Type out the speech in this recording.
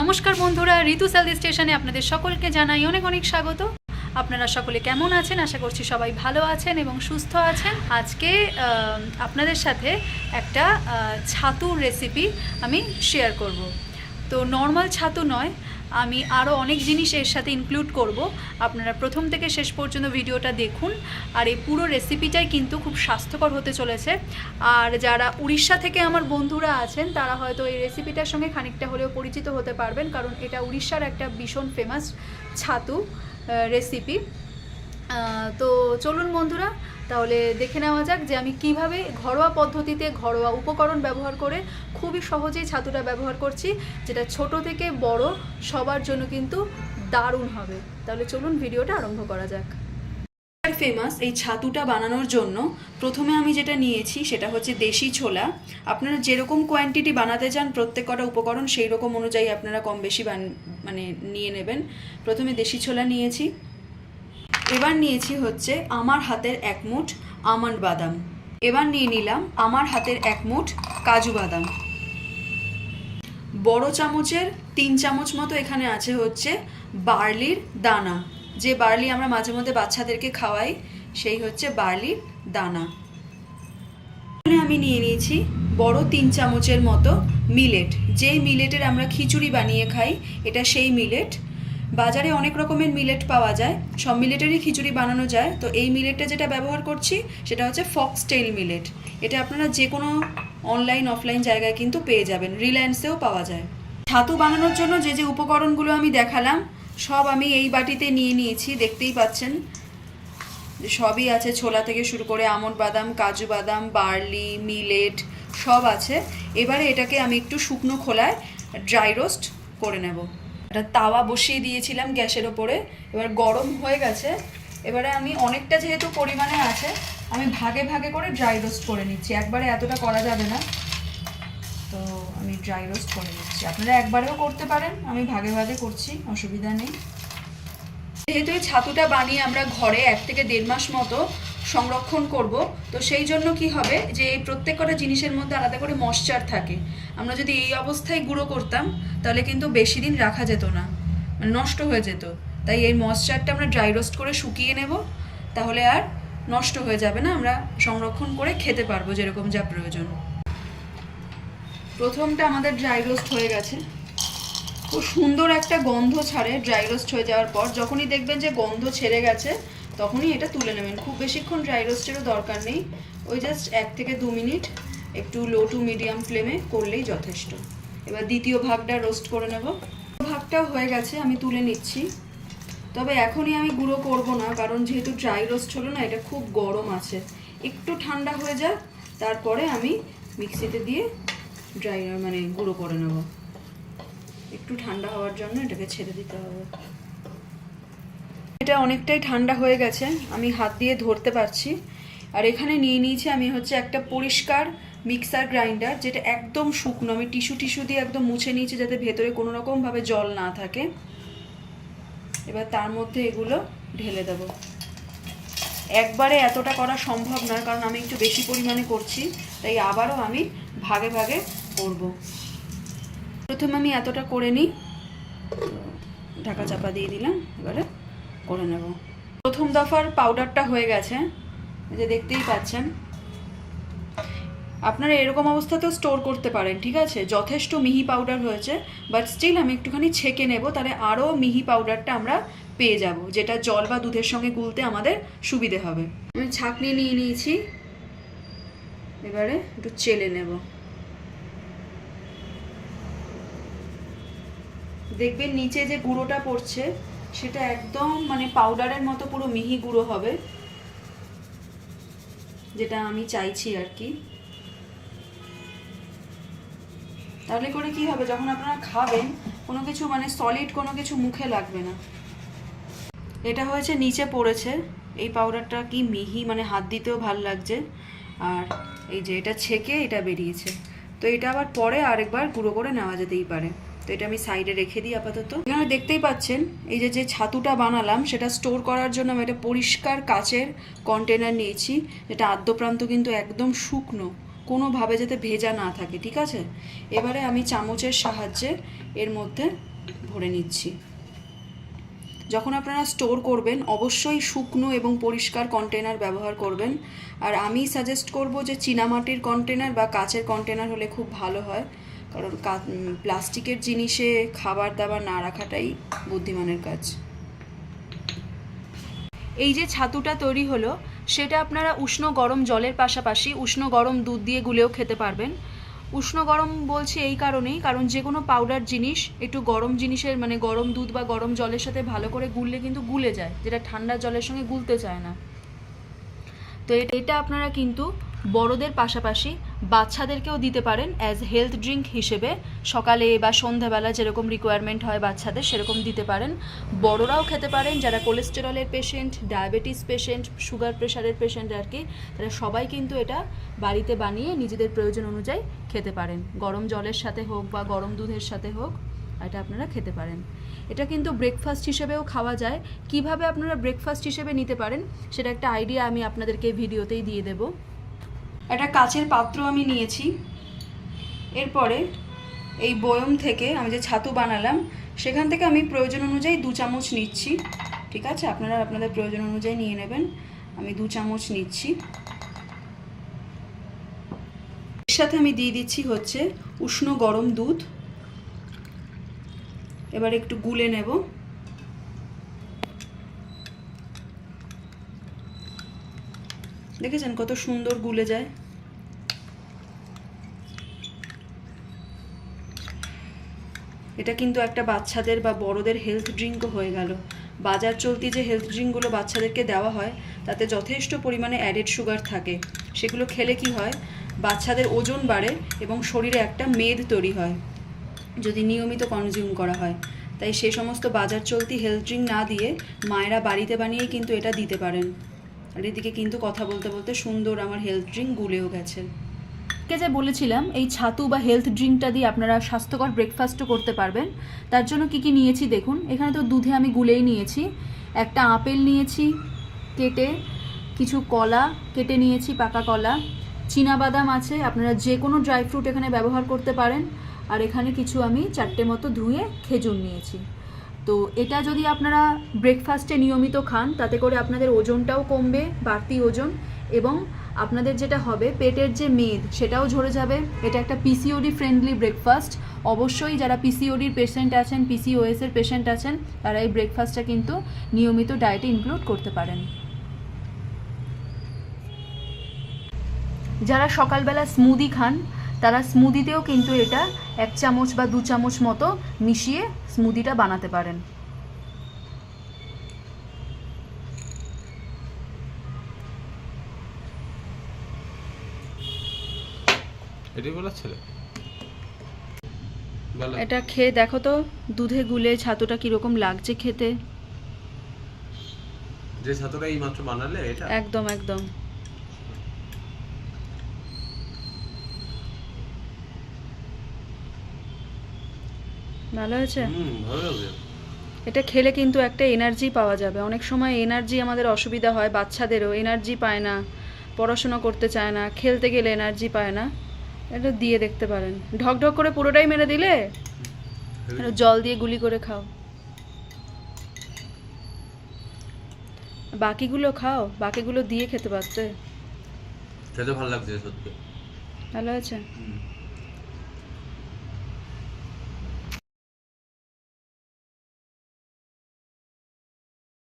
নমস্কার বন্ধুরা, ঋতু সেলদি স্টেশনে আপনাদের সকলকে জানাই অনেক অনেক স্বাগত। আপনারা সকলে কেমন আছেন? আশা করছি সবাই ভালো আছেন এবং সুস্থ আছেন। আজকে আপনাদের সাথে একটা ছাতুর রেসিপি আমি শেয়ার করব। তো নর্মাল ছাতু নয় আমি আরও অনেক জিনিস এর সাথে ইনক্লুড করব। আপনারা প্রথম থেকে শেষ পর্যন্ত ভিডিওটা দেখুন। আর এই পুরো রেসিপিটাই কিন্তু খুব স্বাস্থ্যকর হতে চলেছে। আর যারা উড়িষ্যা থেকে আমার বন্ধুরা আছেন, তারা হয়তো এই রেসিপিটার সঙ্গে খানিকটা হলেও পরিচিত হতে পারবেন, কারণ এটা উড়িষ্যার একটা ভীষণ ফেমাস ছাতু রেসিপি তো চলুন বন্ধুরা তাহলে দেখে নেওয়া যাক যে আমি কীভাবে ঘরোয়া পদ্ধতিতে ঘরোয়া উপকরণ ব্যবহার করে খুবই সহজেই ছাতুটা ব্যবহার করছি, যেটা ছোট থেকে বড় সবার জন্য কিন্তু দারুণ হবে। তাহলে চলুন ভিডিওটা আরম্ভ করা যাক। ফেমাস এই ছাতুটা বানানোর জন্য প্রথমে আমি যেটা নিয়েছি সেটা হচ্ছে দেশি ছোলা। আপনারা যেরকম কোয়ান্টিটি বানাতে চান প্রত্যেক কটা উপকরণ সেই রকম অনুযায়ী আপনারা কম বেশি মানে নিয়ে নেবেন। প্রথমে দেশি ছোলা নিয়েছি। এবার নিয়েছি হচ্ছে আমার হাতের এক মুঠ আমন্ড বাদাম। এবার নিয়ে নিলাম আমার হাতের এক মুঠ কাজু বাদাম। বড় চামচের তিন চামচ মতো এখানে আছে হচ্ছে বার্লির দানা। যে বার্লি আমরা মাঝে মধ্যে বাচ্চাদেরকে খাওয়াই, সেই হচ্ছে বার্লির দানা। এখানে আমি নিয়ে নিয়েছি বড় তিন চামচের মতো মিলেট। যেই মিলেটের আমরা খিচুড়ি বানিয়ে খাই, এটা সেই মিলেট। বাজারে অনেক রকমের মিলেট পাওয়া যায়। সব মিলেটেরই খিচুড়ি বানানো যায়। তো এই মিলেটটা যেটা ব্যবহার করছি, সেটা হচ্ছে ফক্সটেল মিলেট এটা আপনারা যে কোনো অনলাইন অফলাইন জায়গায় কিন্তু পেয়ে যাবেন। রিলায়েন্সেও পাওয়া যায়। ছাতু বানানোর জন্য যে যে উপকরণগুলো আমি দেখালাম, সব আমি এই বাটিতে নিয়ে নিয়েছি। দেখতেই পাচ্ছেন। সবই আছে ছোলা থেকে শুরু করে আমন্ড বাদাম, কাজু বাদাম বার্লি মিলেট সব আছে। এবারে এটাকে আমি একটু শুকনো খোলায় ড্রাই রোস্ট করে নেব। একটা তাওয়া বসিয়ে দিয়েছিলাম গ্যাসের ওপরে, এবার গরম হয়ে গেছে। এবারে আমি অনেকটা যেহেতু পরিমাণে আছে, আমি ভাগে ভাগে করে ড্রাই রোস্ট করে নিচ্ছি। একবারে এতটা করা যাবে না। তো আমি ড্রাই রোস্ট করে নিচ্ছি। আপনারা একবারেও করতে পারেন, আমি ভাগে ভাগে করছি, অসুবিধা নেই। যেহেতু ছাতুটা বানিয়ে আমরা ঘরে এক থেকে দেড় মাস মতো সংরক্ষণ করব। তো সেই জন্য কি হবে যে এই প্রত্যেক কটা জিনিসের মধ্যে আলাদা করে ময়শ্চার থাকে। আমরা যদি এই অবস্থায় গুঁড়ো করতাম, তাহলে কিন্তু বেশি দিন রাখা যেত না। মানে নষ্ট হয়ে যেত। তাই এই ময়শ্চারটা আমরা ড্রাই রোস্ট করে শুকিয়ে নেব। তাহলে আর নষ্ট হয়ে যাবে না। আমরা সংরক্ষণ করে খেতে পারব যেরকম যা প্রয়োজন। প্রথমটা আমাদের ড্রাই রোস্ট হয়ে গেছে। খুব সুন্দর একটা গন্ধ ছাড়ে ড্রাই রোস্ট হয়ে যাওয়ার পর। যখনই দেখবেন যে গন্ধ ছেড়ে গেছে তখনই এটা তুলে নেবেন। খুব বেশিক্ষণ ড্রাই রোস্টেরও দরকার নেই। ওই জাস্ট এক থেকে দু মিনিট একটু লো টু মিডিয়াম ফ্লেমে করলেই যথেষ্ট। এবার দ্বিতীয় ভাগটা রোস্ট করে নেব। ভাগটাও হয়ে গেছে, আমি তুলে নিচ্ছি। তবে এখনই আমি গুঁড়ো করব না, কারণ যেহেতু ড্রাই রোস্ট হলো না, এটা খুব গরম আছে। একটু ঠান্ডা হয়ে যাক, তারপরে আমি মিক্সিতে দিয়ে ড্রাই মানে গুঁড়ো করে নেব। একটু ঠান্ডা হওয়ার জন্য এটাকে ছেড়ে দিতে হবে। এটা অনেকটাই ঠান্ডা হয়ে গেছে, আমি হাত দিয়ে ধরতে পারছি। আর এখানে নিয়ে নিয়েছি আমি হচ্ছে একটা পরিষ্কার মিক্সার গ্রাইন্ডার, যেটা একদম শুকনো। আমি টিস্যু টিস্যু দিয়ে একদম মুছে নিয়েছি যাতে ভেতরে কোনো রকমভাবে জল না থাকে। এবার তার মধ্যে এগুলো ঢেলে দেবো। একবারে এতটা করা সম্ভব নয়, কারণ আমি একটু বেশি পরিমাণে করছি, তাই আবারও আমি ভাগে ভাগে করব। প্রথমে আমি এতটা করে নিই। ঢাকা চাপা দিয়ে দিলাম, এবারে করে নেব। প্রথম দফার পাউডারটা হয়ে গেছে। যে দেখতেই পাচ্ছেন। আপনারা এরকম অবস্থাতেও স্টোর করতে পারেন, ঠিক আছে? যথেষ্ট মিহি পাউডার হয়েছে বাট স্টিল আমি একটুখানি ছেঁকে নেব, তাহলে আরও মিহি পাউডারটা আমরা পেয়ে যাব, যেটা জল বা দুধের সঙ্গে গুলতে আমাদের সুবিধে হবে। আমি ছাঁকনি নিয়ে নিয়েছি। এবারে একটু চেলে নেব। দেখবেন নিচে যে গুঁড়োটা পড়ছে সেটা একদম মানে পাউডারের মতো পুরো মিহি গুঁড়ো হবে, যেটা আমি চাইছি আর কি। তাহলে করে কি হবে? যখন আপনারা খাবেন, কোনো কিছু মানে সলিড কোনো কিছু মুখে লাগবে না। এটা হয়েছে, নিচে পড়েছে। এই পাউডারটা কি মিহি মানে হাত দিতেও ভালো লাগছে। আর এই যে এটা ছেঁকে এটা বেরিয়েছে। তো এটা আবার পরে আরেকবার গুঁড়ো করে নেওয়া যেতেই পারে। তো এটা আমি সাইডে রেখে দিই আপাতত। এখানে দেখতেই পাচ্ছেন, এই যে যে ছাতুটা বানালাম, সেটা স্টোর করার জন্য আমি একটা পরিষ্কার কাচের কন্টেনার নিয়েছি, যেটা আদ্যপ্রান্ত কিন্তু একদম শুকনো, কোনোভাবে যাতে ভেজা না থাকে, ঠিক আছে? এবারে আমি চামচের সাহায্যে এর মধ্যে ভরে নিচ্ছি। যখন আপনারা স্টোর করবেন, অবশ্যই শুকনো এবং পরিষ্কার কন্টেনার ব্যবহার করবেন। আর আমি সাজেস্ট করব যে চীনামাটির কন্টেনার বা কাচের কন্টেনার হলে খুব ভালো হয়। কারণ প্লাস্টিকের জিনিসে খাবার দাবার না রাখাটাই বুদ্ধিমানের কাজ। এই যে ছাতুটা তৈরি হলো, সেটা আপনারা উষ্ণ গরম জলের পাশাপাশি উষ্ণ গরম দুধ দিয়ে গুলেও খেতে পারবেন। উষ্ণ গরম বলছি এই কারণেই, কারণ যে কোনো পাউডার জিনিস, একটু গরম জিনিসের মানে গরম দুধ বা গরম জলের সাথে ভালো করে গুললে কিন্তু গুলে যায়, যেটা ঠান্ডা জলের সঙ্গে গুলতে চায় না। তো এটা আপনারা কিন্তু বড়দের পাশাপাশি বাচ্চাদেরকেও দিতে পারেন অ্যাজ হেলথ ড্রিঙ্ক হিসেবে। সকালে বা সন্ধ্যাবেলা যেরকম রিকোয়ারমেন্ট হয় বাচ্চাদের, সেরকম দিতে পারেন। বড়রাও খেতে পারেন, যারা কোলেস্টেরলের পেশেন্ট ডায়াবেটিস পেশেন্ট সুগার প্রেশারের পেশেন্ট আর কি, তারা সবাই কিন্তু এটা বাড়িতে বানিয়ে নিজেদের প্রয়োজন অনুযায়ী খেতে পারেন। গরম জলের সাথে হোক বা গরম দুধের সাথে হোক, এটা আপনারা খেতে পারেন। এটা কিন্তু ব্রেকফাস্ট হিসেবেও খাওয়া যায়। কীভাবে আপনারা ব্রেকফাস্ট হিসেবে নিতে পারেন, সেটা একটা আইডিয়া আমি আপনাদেরকে ভিডিওতেই দিয়ে দেব। একটা কাচের পাত্র আমি নিয়েছি। এরপরে এই বয়ম থেকে আমি যে ছাতু বানালাম, সেখান থেকে আমি প্রয়োজন অনুযায়ী দু চামচ নিচ্ছি। ঠিক আছে? আপনারা আপনাদের প্রয়োজন অনুযায়ী নিয়ে নেবেন। আমি দু চামচ নিচ্ছি। এর সাথে আমি দিয়ে দিচ্ছি হচ্ছে উষ্ণ গরম দুধ। এবার একটু গুলে নেব। দেখেছেন কত সুন্দর গুলে যায়? এটা কিন্তু একটা বাচ্চাদের বা বড়দের হেলথ ড্রিঙ্কও হয়ে গেল। বাজার চলতি যে হেলথ ড্রিঙ্কগুলো বাচ্চাদেরকে দেওয়া হয়, তাতে যথেষ্ট পরিমাণে অ্যাডেড সুগার থাকে। সেগুলো খেলে কি হয়? বাচ্চাদের ওজন বাড়ে এবং শরীরে একটা মেদ তৈরি হয়, যদি নিয়মিত কনজিউম করা হয়। তাই সে সমস্ত বাজার চলতি হেলথ ড্রিঙ্ক না দিয়ে মায়েরা বাড়িতে বানিয়েই কিন্তু এটা দিতে পারেন। আর এদিকে কিন্তু কথা বলতে বলতে সুন্দর আমার হেলথ ড্রিঙ্ক গুলেও গেছে। কে যে বলেছিলাম, এই ছাতু বা হেলথ ড্রিঙ্কটা দিয়ে আপনারা স্বাস্থ্যকর ব্রেকফাস্টও করতে পারবেন। তার জন্য কি কি নিয়েছি দেখুন, এখানে তো দুধে আমি গুলেই নিয়েছি। একটা আপেল নিয়েছি কেটে, কিছু কলা কেটে নিয়েছি, পাকা কলা। বাদাম আছে, আপনারা যে কোনো ড্রাই ফ্রুট এখানে ব্যবহার করতে পারেন। আর এখানে কিছু আমি চারটে মতো ধুয়ে খেজুর নিয়েছি। তো এটা যদি আপনারা ব্রেকফাস্টে নিয়মিত খান, তাতে করে আপনাদের ওজনটাও কমবে, বাড়তি ওজন এবং আপনাদের যেটা হবে, পেটের যে মেদ, সেটাও ঝরে যাবে। এটা একটা পিসিওডি ফ্রেন্ডলি ব্রেকফাস্ট অবশ্যই যারা পিসিওডির পেশেন্ট আছেন পিসিওএস এর পেশেন্ট আছেন, তারা এই ব্রেকফাস্টটা কিন্তু নিয়মিত ডায়েটে ইনক্লুড করতে পারেন। যারা সকালবেলা স্মুদি খান তারা স্মুদিতেও কিন্তু এটা এক চামচ বা দু চামচ মতো মিশিয়ে স্মুদিটা বানাতে পারেন। এটা খেয়ে দেখো তো দুধে গুলে ছাতুটা কীরকম লাগছে খেতে। যে ছাতুটা এই মাত্র বানালে এটা? একদম একদম। ভালো হয়েছে? লাগছে এটা খেলে কিন্তু একটা এনার্জি পাওয়া যাবে। অনেক সময় এনার্জি আমাদের অসুবিধা হয় বাচ্চাদেরও এনার্জি পায় না পড়াশোনা করতে চায় না খেলতে গেলে এনার্জি পায় না। এটা দিয়ে দেখতে পারেন। ঢক ঢক করে পুরোটাই মেরে দিলে? জল দিয়ে গুলি করে খাও। বাকিগুলো খাও বাকিগুলো দিয়ে খেতে পারতে। খেতে ভালো লাগছে সত্যি। ভালো আছে হুম।